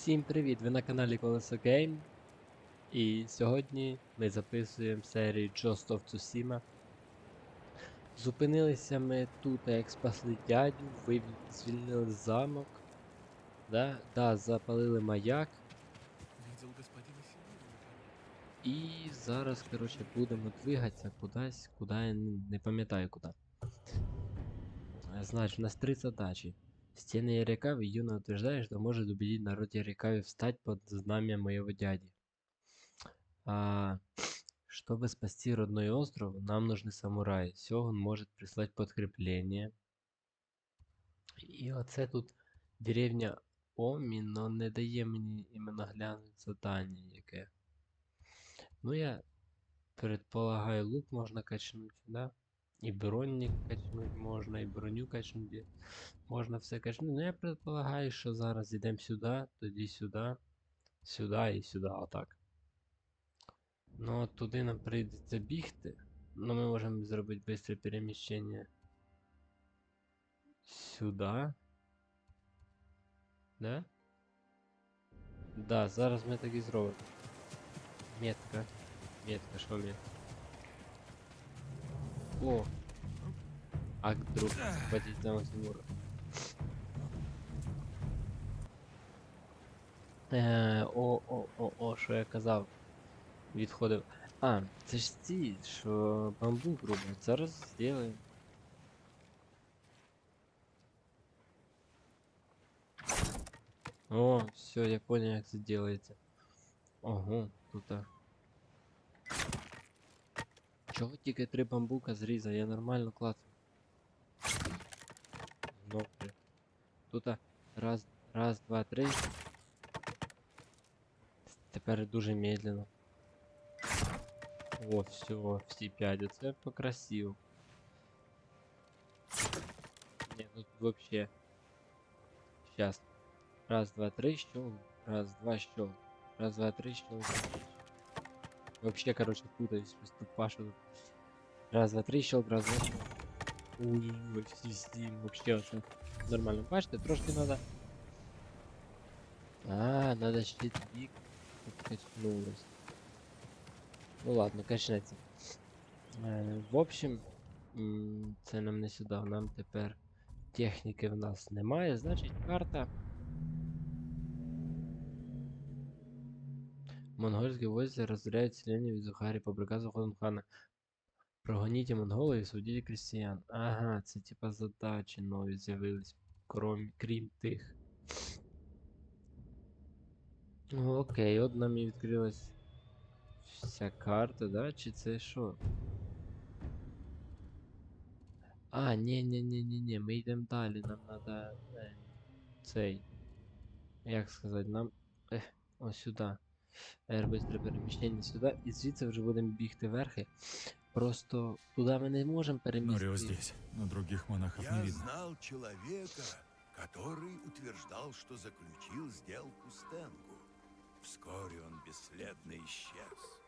Всім привіт! Ви на каналі Колесо Гейм. І сьогодні ми записуємо серію Ghost of Tsushima. Зупинилися ми тут, як спасли дядю, вивів, звільнили замок. Да, да, запалили маяк. І зараз, коротше, будемо двигатися кудись, куди я не, пам'ятаю куди. Е, Значит, у нас три задачи. Стены Ярикави юно утверждает, что может убедить народ Ярикави встать под знамя моего дяди. А, чтобы спасти родной остров, нам нужны самураи. Сёгун может прислать подкрепление. І оце тут деревня Омі, но не дає мені іменно глянути задання яке. Ну, я предполагаю, лук можно качнуть, да? И бронник качнуть можно, и броню качнуть. і Можна все качнути. Ну, я предполагаю, що зараз йдемо сюди, тоді сюди, сюди і сюди, отак. Ну, от туди нам прийдеться бігти. Ну, ми можемо зробити швидке переміщення сюди. Да? Да, зараз ми так і зробимо. Метка. Метка, що метка? О! Акт друг. Захватить замок Тимура. Е, о, о, о, о, що я казав. Відходив. А, це ж ці, що бамбук роблять. Зараз зробимо. О, все, я понял, як це делается. Ого, тут. а. Чого тільки три бамбука зрізав? Я нормально клацаю. Ну, блін. Тут а, раз, раз, два, три. Тепер дуже медленно. О, все, всі п'ять. Це покрасиво. Не, ну тут вообще. Сейчас. Раз, два, три, щел. Раз, два, щел. Раз, два, три, щел. Вообще, короче, путаюсь. Просто Паша. Раз, два, три, щелк, раз, два, щелк. Ой, ой, всі, всі, вообще все нормально. Бачите, трошки надо. А, надо ще бік. Качнулось. Ну ладно, качнеться. Е, в общем, м, це нам не сюди, нам тепер техніки в нас немає, значить карта. Монгольське войско розстріляють селення від Зухарі по приказу Ходунхана. Прогоніть монголів і освободіть крестьян. Ага, це типа задачі нові з'явились, крім, крім тих. Ну, окей, от нам і відкрилась вся карта, да? Чи це що? А, ні, ні, ні, ні, ні, ми йдемо далі, нам е, цей. Як сказати, нам. Ех, ось сюди. Е, Бистре переміщення сюди, і звідси вже будемо бігти верхи. Просто туди ми не можемо Норио перемістити. здесь, но других монахов не Я видно. знал человека, который утверждал, что заключил сделку с Тенгу. Вскоре он бесследно исчез.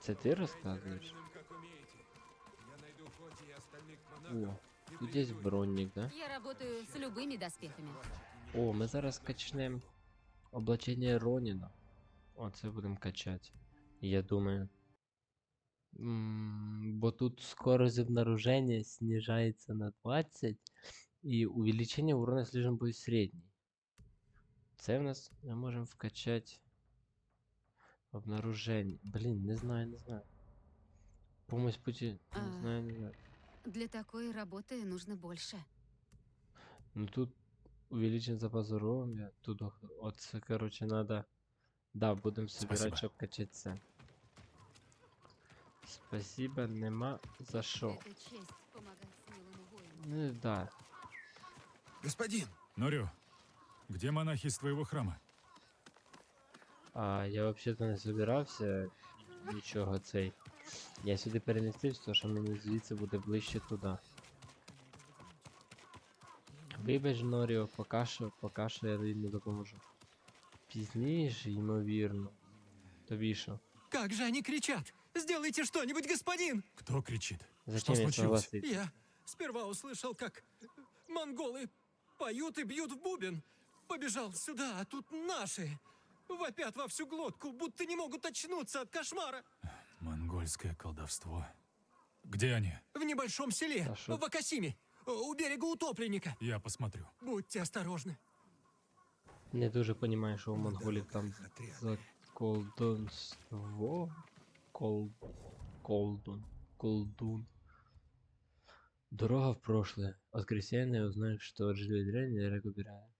Це ти розказуєш? как умеете. Я найду Фоти и остальных О, тут є бронник, да? Я работаю с любыми доспехами. О, ми зараз качнемо облачення Роніна. О, це будемо качати. Я думаю. М, Бо тут скорость обнаружения снижается на 20, и увеличение урона слишком будет средний. Це в нас ми можемо вкачати обнаруження. Блін, не знаю, не знаю. Помощь пути. Не А. знаю, не знаю. Для такой работы нужно больше. Ну тут увеличен запас здоров'я. Тут оце, короче, надо. Да, будемо собирать, Спасибо. качати це. Спасибо, нема за воину. Ну да. Господин, Норио, где монахи из твоего храма? А я взагалі-то не собирався нічого цей. Я сюди перемістився, що мені звідси буде ближче туди. Вибач, Норіо, поки що, поки що я тобі не допоможу. Пізніше, ймовірно. Тобі що? Как же они кричат! Сделайте что-нибудь, господин! Кто кричит? Зачем Что я случилось? согласиться? Я сперва услышал, как монголы поют и бьют в бубен. Побежал сюда, а тут наши. Вопят во всю глотку, будто не могут очнуться от кошмара. Монгольское колдовство. Где они? В небольшом селе, А шо- в Акасиме, у берега утопленника. Я посмотрю. Будьте осторожны. Не дуже розумію, що у монголів там отряд. за колдунство. Кол... Колдун. Колдун. Дорога в прошлое. От крестьяне узнают, что отжили дрянь и рекубирая.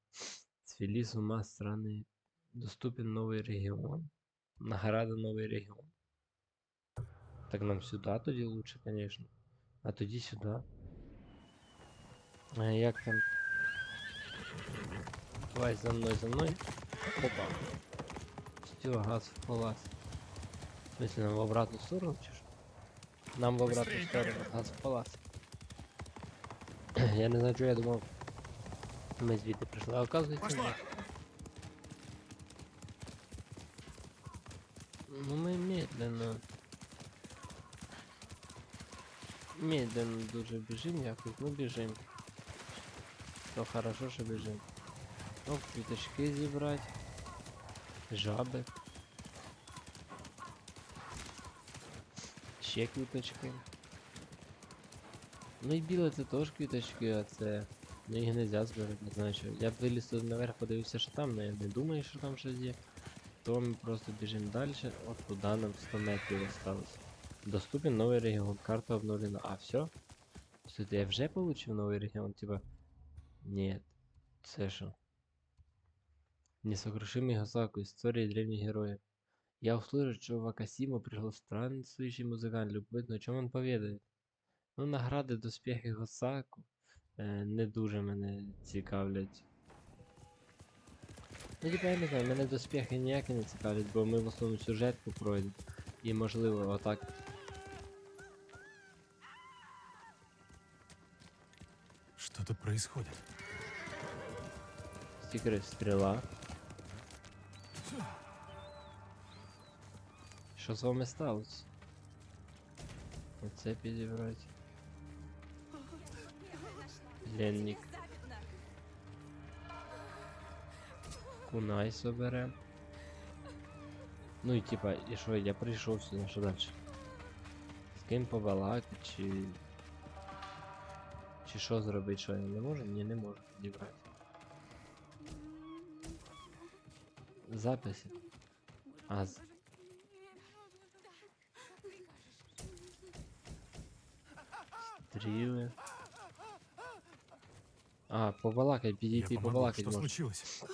Свели с ума страны. Доступен новый регион. Награда новый регион. Так нам сюда тоді лучше, конечно. А тоді сюда. А як там Давай за мной, за мной. Опа. Все, газ в палас. В смысле, нам в обратную сторону чи що? Нам в обратную сторону, газ в палас. Я не знаю, що я думав. Ми звідти прийшли, а оказується ні. Ну ми медленно. Медленно дуже біжим якось, ну біжим. То хорошо, що біжим. Ну, квіточки зібрати. Жаби. Ще квіточки. Ну і біле це теж квіточки, а це. Ну їх нельзя збирати, не знаю що. Я б тут наверх, подивився, що там, але я не думаю, що там щось є. То ми просто біжимо далі, от туди нам 100 метрів осталось. Доступен новий регіон, карта обновлена. А, все? Слухайте, я вже получив новий регіон, типа. Ні. Це що? Несокрушимый Гасаку. История древних героев. Я услышал, что в Акасиму пришел странствующий музыкант. Любопытно, о чем он поведает. Ну, награди, доспехи Гасаку е, не дуже мене цікавлять. Ну, типа, я не знаю, мене доспехи ніякі не цікавлять, бо ми в основному сюжетку пройдемо. І можливо отак. Что-то происходит. Стікери стріла. Що з вами сталося? Оце підібрати. Ленник. Кунай соберем. Ну і типа, і що, я прийшов сюди, що далі? З ким побалакати, чи. Чи що зробити, що я не можу? Ні, не можу підібрати. Записи. А, з... Стріли. А, побалакать, Я підійти помогу. побалакать Что можна. случилось?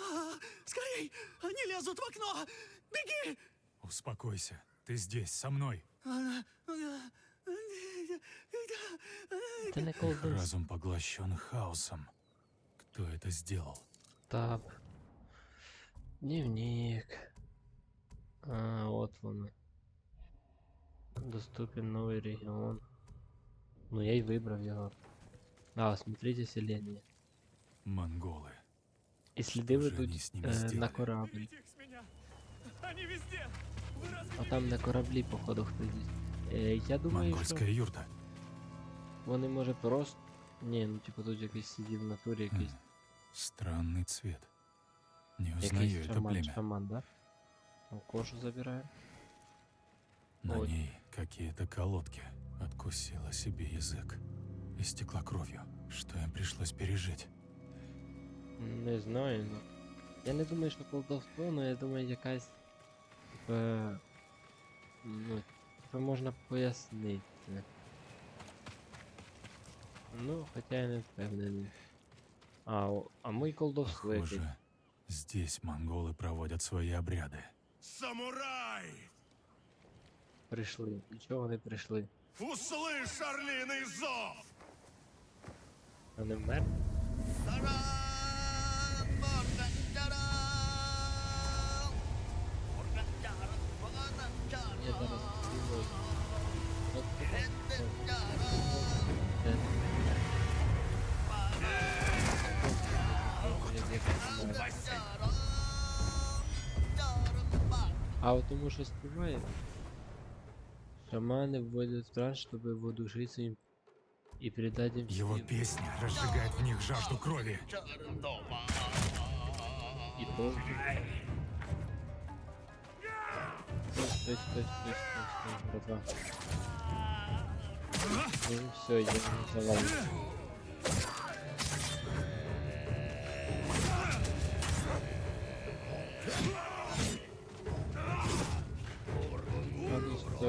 Скорей! Они лезут в окно! Беги! Успокойся. Ты здесь, со мной. не. Разум поглощен хаосом. Кто это сделал? Таб. Дневник. А, вот воно. Доступен новый регион. Ну я и выбрал его. А, смотрите селение. Монголы. И следы Что же ведуть они с ними е, на сделали? корабль. их с меня! Они везде! Вы разве А там на кораблі, походу, хтось. Е, я думаю, що Монгольская юрта. вони може просто. Ні, ну типу тут якийсь сидів в натурі якийсь. М, Странный цвет. Не узнаю Якийсь это шаман, племя. шаман, да? Ну, кошу забирає. На Ой. ней какие-то колодки. Откусила себе язык. Истекла кровью. Что им пришлось пережить? Не знаю, ну. Я не думаю, що колдовство, але я думаю, якась. Типа. Ну, типа можна пояснити. Ну, хоча я не впевнений. А, а мій колдовство. Похоже, здесь монголы проводят свои обряды. Самурай! Прийшли. І чого вони прийшли? Услышь орлиный зов! Вони вмерли? Я зараз спробую. А от тому що співає. Шаманы вводят в транс, чтобы воодушевиться им и придать им Его сил. песня разжигает в них жажду крови. І толку. Стой, стой, стой, стой, стой, стой, братва. Ну все, я не завалю.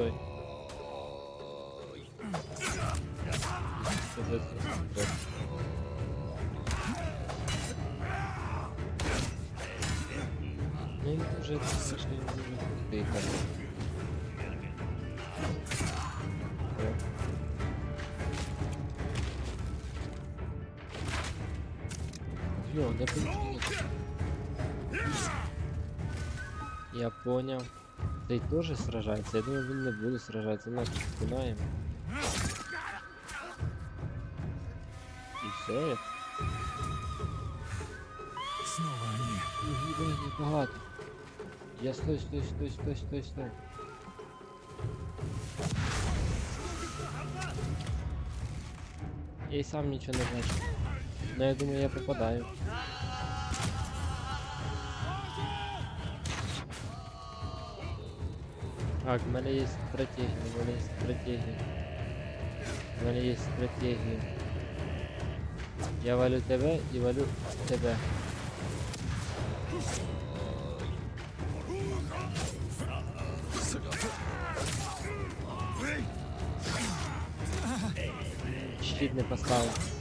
А ну стой. Что за это? Ну, він дуже, звісно, він дуже крутий, так. О. Йо, не получилось. Я понял. Цей тоже сражается. Я думаю, він не буде сражаться. Значит, спинаем. И все, Снова они. Ой, небагато. Я стой, стой, стой, стой, стой, стой. Я и сам ничего не бачу. Но я думаю, я попадаю. Так, в мене є стратегія, в мене є стратегія. В мене є стратегія. Я валю тебе і валю тебе. Щит не поставив.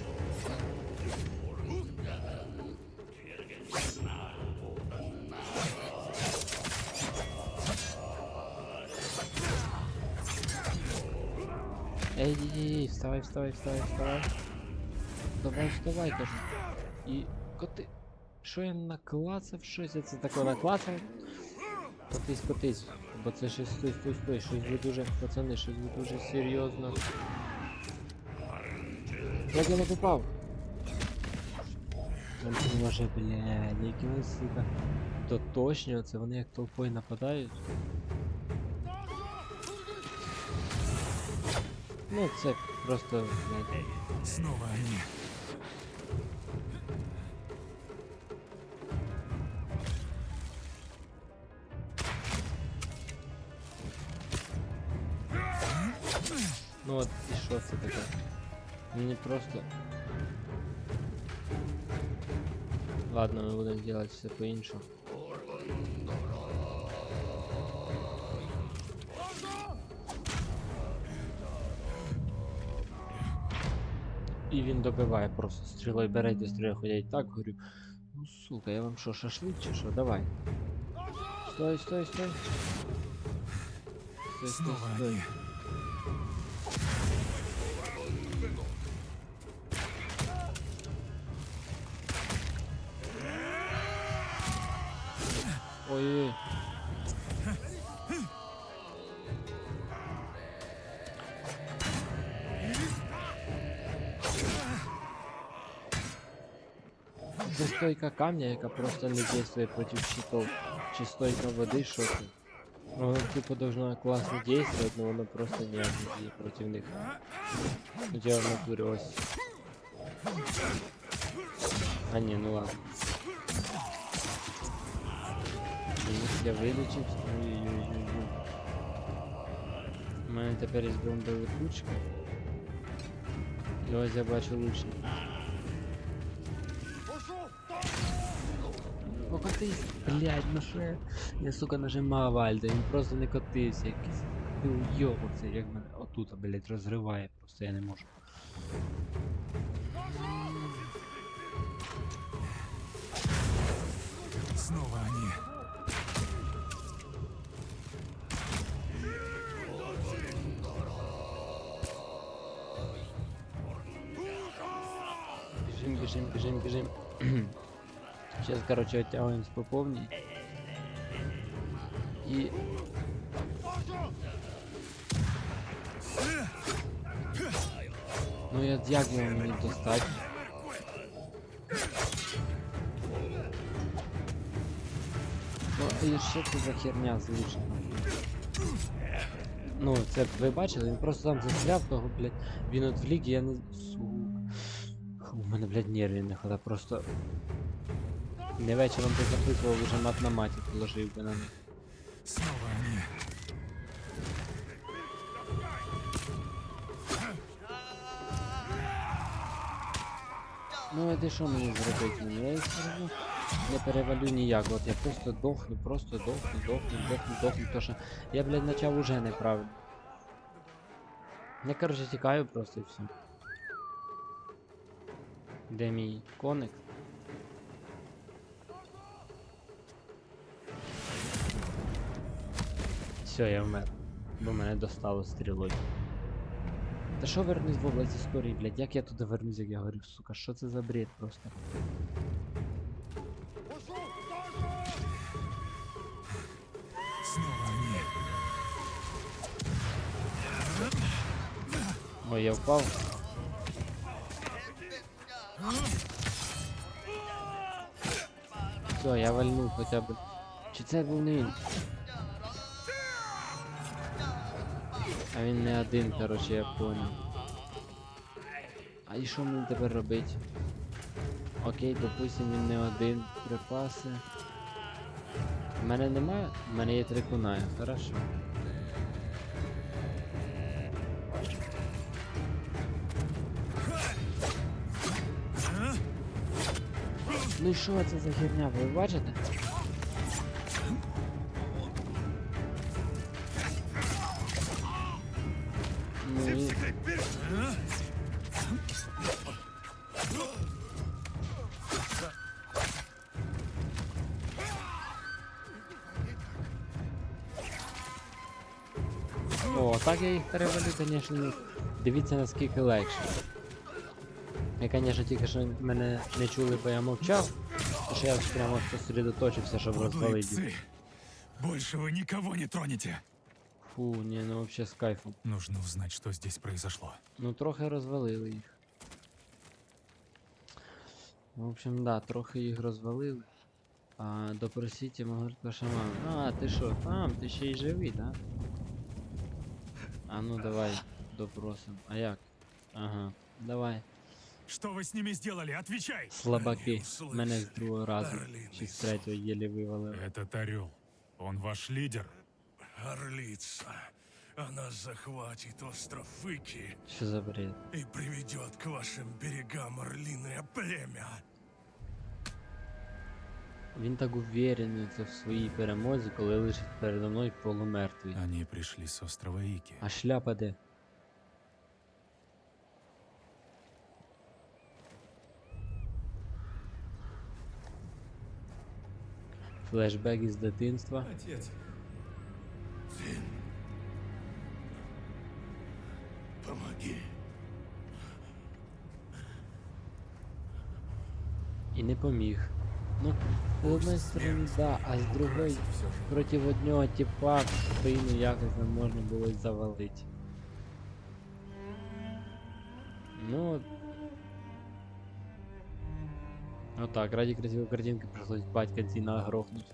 Вставай, вставай, вставай, вставай. Давай, вставай, кажу. І коти. Що я наклацав? Щось я це таке наклацав? Котись, котись. Бо це щось стой, стой, стой, щось ви дуже, пацани, щось ви дуже серйозно. Як я не попав? Там це може, блядь, які вони, сука. То точно, це вони як толпою нападають. Ну, це просто, блядь, Снова они. Ну от і що це таке? Мені просто. Ладно, ми будемо делать все по-іншому. І він добиває просто стрілою берете стрілою ходять так, говорю. Ну сука, я вам що, шашлик чи що? Давай. Стой, стой, стой. Стой, стой, стой. Ой-ой-ой. стойка камня, яка просто не дійствує проти щитов. Чи стойка води, що це? Воно типу должно класно действовать, но воно просто ніяк не діє проти них. Ну я в натурі ось. А ні, ну ладно. Їх я вилічився. Ой-ой-ой. У мене тепер є бомбовикучка. І ось я бачу лучник. Покотись! Блядь, ну що я? Сука, нажимав Альда, він просто не котився якийсь. Ти уйобок це, як мене отут, блядь, розриває просто, я не можу. Снова они. Бежим, бежим, бежим, бежим. Сейчас, короче, оттягиваемся по повній. И... Ну я як його мені достать? І що це за херня звучить? Ну, це ви бачили, він просто там застряв того, блядь. Він от влік, я не. Сука. У мене, блядь, нервів не хватає, просто. Не вечором ти записував, уже мат на маті положив би на них. Снова они. Ну а ти що мені зробити? Ну, я їх все одно не перевалю ніяк. От я просто дохну, просто дохну, дохну, дохну, дохну, то що я, блядь, почав уже неправильно. Я, короче, тікаю просто і все. Де мій коник? Все, я вмер. Бо мене достало стрілою. Та що вернусь в область історії, блядь? Як я туди вернусь, як я говорю, сука, що це за бред просто? Ой, я впав. Все, я вальнув хоча б. Чи це був не він? А він не один, короче, я понял. А і що мені тепер робити? Окей, допустим, він не один. Припаси. У мене немає? У мене є три кунаї, хорошо. Ну і що це за херня, ви бачите? О, так я їх перевалю, звісно. Дивіться наскільки легше. Я, конечно, тільки що мене не чули, бо я мовчав. Що я прямо сосредоточився, щоб розвалити. Больше вы никого не тронете. Фу, ні, ну вообще з кайфом. Нужно узнать, что здесь произошло. Ну трохи розвалили їх. В общем, да, трохи їх розвалили. А допросіть Магорка Шамана. А, ти що, там? Ти ще й живий, да? А ну давай, допросим. А як? Ага, давай. Что вы с ними сделали? Отвечай! Слабаки. Мене з другого разу. орлиний Чи з третього єлі вивалили. Этот орел. Он ваш лидер. Орлица. Она захватит остров Фыки Що за бред? и приведет к вашим берегам орлиное племя. Він так уверений в своїй перемозі, коли лежить передо мною полумертвий. Они пришли с острова Ики. А шляпа де? Флешбек із дитинства. Отец, Сын, помоги. І не поміг. Ну, с одной стороны, да, а с другой, против одного типа спину якобы можно было завалить. Ну, ну так, ради красивой картинки пришлось батька Дзина грохнуть.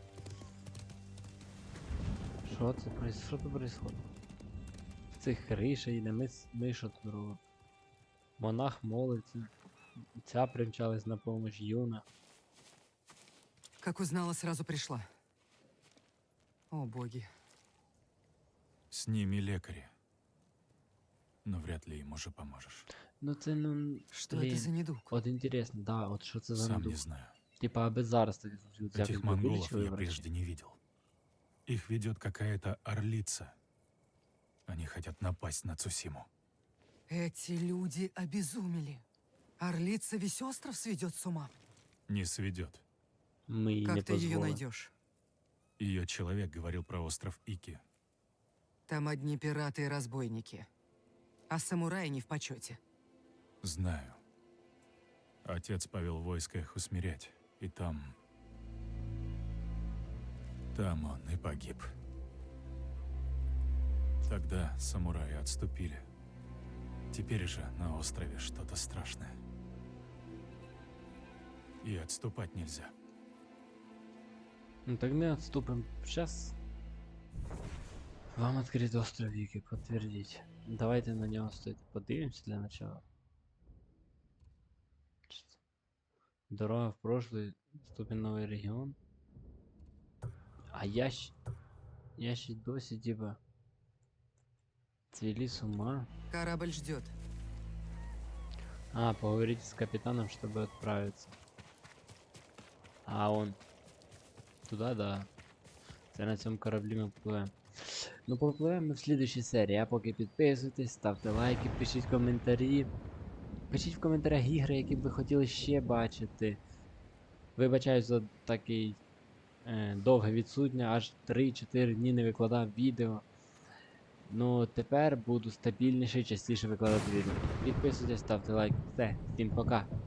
Що це Що тут происходит? В цих рішей не ми, ми що тут робимо? Монах молиться. Ця примчалась на помощь юна. Как узнала, сразу пришла. О, боги. С ними лекари. Но вряд ли им уже поможешь. Ну це ну. Что блін. это за недуг? От інтересно, да, от що це за Сам недуг? не знаю. Типа, аби зараз так взяти Этих би монголов вилічили я врачі. прежде не видел. Их ведет какая-то орлица. Они хотят напасть на Цусиму. Эти люди обезумели. Орлица весь остров сведет с ума. Не сведет. Ми їй не Как ты ее найдешь? Ее человек говорил про остров Ики. Там одни пираты и разбойники. А самураи не в почете. Знаю. Отец повел войско их усмирять. И там... Там он и погиб. Тогда самураи отступили. Теперь же на острове что-то страшное. И отступать нельзя. Ну так ми відступимо. Сейчас. Вам відкрит остров Віки, підтвердіть. Давайте на нього стойте. Подивимось для начала. Чи це- Дорога в прошлый, ступень новий регіон. А я щ... Я ще й досі, типа... Цвели с ума. Корабль ждет. А, поговорить с капитаном, чтобы отправиться. А он туда, да. Це на цьому кораблі ми попливемо. Ну, попливемо ми в слідущій серії. А поки підписуйтесь, ставте лайки, пишіть коментарі. Пишіть в коментарях ігри, які б ви хотіли ще бачити. Вибачаюсь за такий е, довге відсутня, аж 3-4 дні не викладав відео. Ну, тепер буду стабільніше частіше викладати відео. Підписуйтесь, ставте лайк. Все, всім пока.